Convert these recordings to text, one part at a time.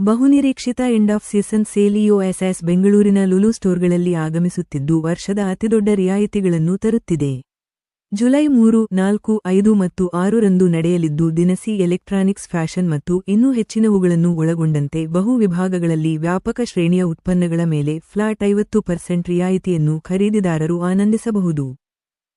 ಬಹುನಿರೀಕ್ಷಿತ end of season sale ಯುಎಸ್ಎಸ್ ಬೆಂಗಳೂರಿನ ಲುಲು ಸ್ಟೋರ್ಗಳಲ್ಲಿ ಆಗಮಿಸುತ್ತಿದ್ದು ವರ್ಷದ ಅತಿದೊಡ್ಡ ರಿಯಾಯಿತಿಗಳನ್ನು ತರುತ್ತಿದೆ. ಜುಲೈ ಮೂರು, ನಾಲ್ಕು, ಐದು ಮತ್ತು ಆರರಂದು ನಡೆಯಲಿದ್ದು ದಿನಸಿ ಎಲೆಕ್ಟ್ರಾನಿಕ್ಸ್, ಫ್ಯಾಷನ್ ಮತ್ತು ಇನ್ನೂ ಹೆಚ್ಚಿನವುಗಳನ್ನು ಒಳಗೊಂಡಂತೆ ಬಹು ವಿಭಾಗಗಳಲ್ಲಿ ವ್ಯಾಪಕ ಶ್ರೇಣಿಯ ಉತ್ಪನ್ನಗಳ ಮೇಲೆ ಫ್ಲಾಟ್ ಐವತ್ತು ಪರ್ಸೆಂಟ್ ರಿಯಾಯಿತಿಯನ್ನು ಖರೀದಿದಾರರು ಆನಂದಿಸಬಹುದು.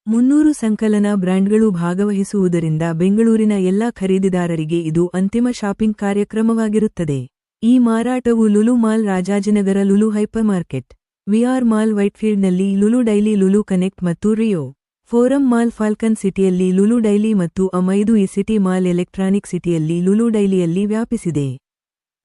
ಮುನ್ನೂರು ಸಂಕಲನ ಬ್ರ್ಯಾಂಡ್ಗಳು ಭಾಗವಹಿಸುವುದರಿಂದ ಬೆಂಗಳೂರಿನ ಎಲ್ಲಾ ಖರೀದಿದಾರರಿಗೆ ಇದು ಅಂತಿಮ ಶಾಪಿಂಗ್ ಕಾರ್ಯಕ್ರಮವಾಗಿರುತ್ತದೆ. ಈ ಮಾರಾಟವು Lulu mall Rajajinagar Lulu hypermarket VR mall ವೈಟ್ಫೀಲ್ಡ್ನಲ್ಲಿ Lulu daily Lulu connect ಮತ್ತು ರಿಯೋ ಫೋರಂ ಮಾಲ್ ಫಾಲ್ಕನ್ ಸಿಟಿಯಲ್ಲಿ ಲುಲು ಡೈಲಿ ಮತ್ತು ಅಮೈದು ಈ ಸಿಟಿ ಮಾಲ್ ಎಲೆಕ್ಟ್ರಾನಿಕ್ ಸಿಟಿಯಲ್ಲಿ ಲುಲು ಡೈಲಿಯಲ್ಲಿ ವ್ಯಾಪಿಸಿದೆ.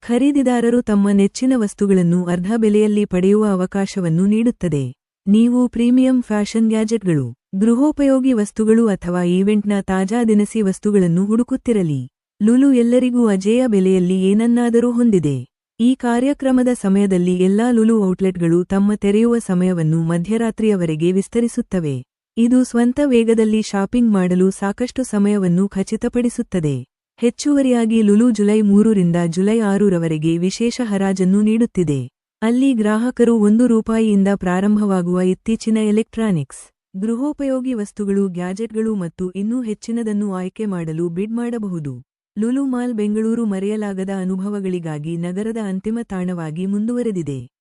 ಖರೀದಿದಾರರು ತಮ್ಮ ನೆಚ್ಚಿನ ವಸ್ತುಗಳನ್ನು ಅರ್ಧ ಬೆಲೆಯಲ್ಲಿ ಪಡೆಯುವ ಅವಕಾಶವನ್ನು ನೀಡುತ್ತದೆ. ನೀವು ಪ್ರೀಮಿಯಂ ಫ್ಯಾಷನ್ ಗ್ಯಾಜೆಟ್ಗಳು, ಗೃಹೋಪಯೋಗಿ ವಸ್ತುಗಳು ಅಥವಾ ಈವೆಂಟ್ನ ತಾಜಾ ದಿನಸಿ ವಸ್ತುಗಳನ್ನು ಹುಡುಕುತ್ತಿರಲಿ. ಲುಲು ಎಲ್ಲರಿಗೂ ಅಜೇಯ ಬೆಲೆಯಲ್ಲಿ ಏನನ್ನಾದರೂ ಹೊಂದಿದೆ. ಈ ಕಾರ್ಯಕ್ರಮದ ಸಮಯದಲ್ಲಿ ಎಲ್ಲಾ ಲುಲು ಔಟ್ಲೆಟ್ಗಳು ತಮ್ಮ ತೆರೆಯುವ ಸಮಯವನ್ನು ಮಧ್ಯರಾತ್ರಿಯವರೆಗೆ ವಿಸ್ತರಿಸುತ್ತವೆ. ಇದು ಸ್ವಂತ ವೇಗದಲ್ಲಿ ಶಾಪಿಂಗ್ ಮಾಡಲು ಸಾಕಷ್ಟು ಸಮಯವನ್ನು ಖಚಿತಪಡಿಸುತ್ತದೆ. ಹೆಚ್ಚುವರಿಯಾಗಿ ಲುಲು ಜುಲೈ ಮೂರರಿಂದ ಜುಲೈ ಆರರವರೆಗೆ ವಿಶೇಷ ಹರಾಜನ್ನು ನೀಡುತ್ತಿದೆ. ಅಲ್ಲಿ ಗ್ರಾಹಕರು ಒಂದು ರೂಪಾಯಿಯಿಂದ ಪ್ರಾರಂಭವಾಗುವ ಇತ್ತೀಚಿನ ಎಲೆಕ್ಟ್ರಾನಿಕ್ಸ್, ಗೃಹೋಪಯೋಗಿ ವಸ್ತುಗಳು, ಗ್ಯಾಜೆಟ್ಗಳು ಮತ್ತು ಇನ್ನೂ ಹೆಚ್ಚಿನದನ್ನು ಆಯ್ಕೆ ಮಾಡಲು ಬಿಡ್ ಮಾಡಬಹುದು. ಲುಲು ಮಾಲ್ ಬೆಂಗಳೂರು ಮರೆಯಲಾಗದ ಅನುಭವಗಳಿಗಾಗಿ ನಗರದ ಅಂತಿಮ ತಾಣವಾಗಿ ಮುಂದುವರೆದಿದೆ.